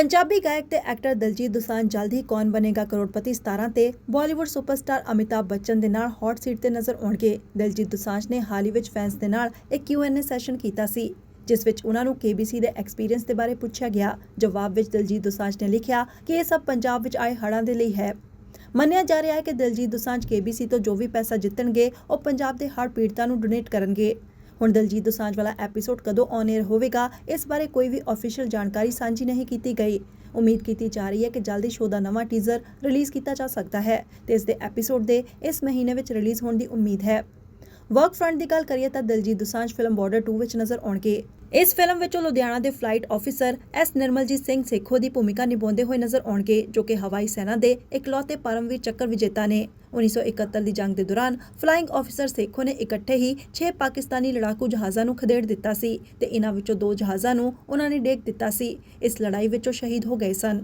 ਪੰਜਾਬੀ ਗਾਇਕ ਤੇ ਐਕਟਰ ਦਲਜੀਤ ਦੋਸਾਂਝ ਜਲਦ ਹੀ ਕੌਣ ਬਣੇਗਾ ਕਰੋੜਪਤੀ 17 ਤੇ ਬਾਲੀਵੁੱਡ ਸੁਪਰਸਟਾਰ ਅਮਿਤਾਭ ਬੱਚਨ ਦੇ ਨਾਲ ਹੌਟ ਸੀਟ ਤੇ ਨਜ਼ਰ ਆਉਣਗੇ। ਦਲਜੀਤ ਦੋਸਾਂਝ ਨੇ ਹਾਲ ਹੀ ਵਿੱਚ ਫੈਨਸ ਦੇ ਨਾਲ ਇੱਕ Q&A ਸੈਸ਼ਨ ਕੀਤਾ ਸੀ, ਜਿਸ ਵਿੱਚ ਉਹਨਾਂ ਨੂੰ KBC ਦੇ ਐਕਸਪੀਰੀਅੰਸ ਦੇ ਬਾਰੇ ਪੁੱਛਿਆ ਗਿਆ। ਜਵਾਬ ਵਿੱਚ ਦਲਜੀਤ ਦੁਸਾਂਝ ਨੇ ਲਿਖਿਆ, ਕਿ ਇਹ ਸਭ ਪੰਜਾਬ ਵਿੱਚ ਆਏ ਹੜ੍ਹਾਂ ਦੇ ਲਈ ਹੈ। ਮੰਨਿਆ ਜਾ ਰਿਹਾ ਹੈ ਕਿ ਦਲਜੀਤ ਦੋਸਾਂਝ KBC ਤੋਂ ਜੋ ਵੀ ਪੈਸਾ ਜਿੱਤਣਗੇ, ਉਹ ਪੰਜਾਬ ਦੇ ਹੜ੍ਹ ਪੀੜਤਾਂ ਨੂੰ ਡੋਨੇਟ ਕਰਨਗੇ। ਹੁਣ ਦਲਜੀਤ ਦੋਸਾਂਝ ਵਾਲਾ ਐਪੀਸੋਡ ਕਦੋਂ ਔਨ 에ਅਰ ਹੋਵੇਗਾ, ਇਸ ਬਾਰੇ ਕੋਈ ਵੀ ਅਫੀਸ਼ੀਅਲ ਜਾਣਕਾਰੀ ਸਾਂਝੀ ਨਹੀਂ ਕੀਤੀ ਗਈ। ਉਮੀਦ ਕੀਤੀ ਜਾ ਰਹੀ ਹੈ ਕਿ ਜਲਦੀ ਸ਼ੋਅ ਦਾ ਨਵਾਂ ਟੀਜ਼ਰ ਰਿਲੀਜ਼ ਕੀਤਾ ਜਾ ਸਕਦਾ ਹੈ ਤੇ ਇਸ ਦੇ ਐਪੀਸੋਡ ਦੇ ਇਸ ਮਹੀਨੇ ਵਿੱਚ ਰਿਲੀਜ਼ ਹੋਣ ਦੀ ਉਮੀਦ ਹੈ। ਵਰਕ ਫਰੰਟ ਦੀ ਗੱਲ ਕਰੀਏ ਤਾਂ ਦਲਜੀਤ ਦੋਸਾਂਝ ਫਿਲਮ ਬਾਰਡਰ 2 ਵਿੱਚ ਨਜ਼ਰ ਆਉਣਗੇ। ਇਸ ਫਿਲਮ ਵਿੱਚ ਉਹ ਲੁਧਿਆਣਾ ਦੇ flight officer S Nirmaljit Singh Sekhon ਦੀ ਭੂਮਿਕਾ ਨਿਭਾਉਂਦੇ ਹੋਏ ਨਜ਼ਰ ਆਉਣਗੇ, ਜੋ ਕਿ ਹਵਾਈ ਸੈਨਾ ਦੇ ਇਕਲੌਤੇ ਪਰਮਵੀਰ ਚੱਕਰ ਵਿਜੇਤਾ ਨੇ। 1971 ਦੀ ਜੰਗ ਦੇ ਦੌਰਾਨ ਫਲਾਈਂਗ ਆਫੀਸਰ ਸੇਖੋ ਨੇ ਇਕੱਠੇ ਹੀ 6 ਪਾਕਿਸਤਾਨੀ ਲੜਾਕੂ ਜਹਾਜ਼ਾਂ ਨੂੰ ਖਦੇੜ ਦਿੱਤਾ ਸੀ ਤੇ ਇਨ੍ਹਾਂ ਵਿੱਚੋਂ ਦੋ ਜਹਾਜ਼ਾਂ ਨੂੰ ਉਹਨਾਂ ਨੇ ਡੇਗ ਦਿੱਤਾ ਸੀ। ਇਸ ਲੜਾਈ ਵਿੱਚ ਉਹ ਸ਼ਹੀਦ ਹੋ ਗਏ ਸਨ।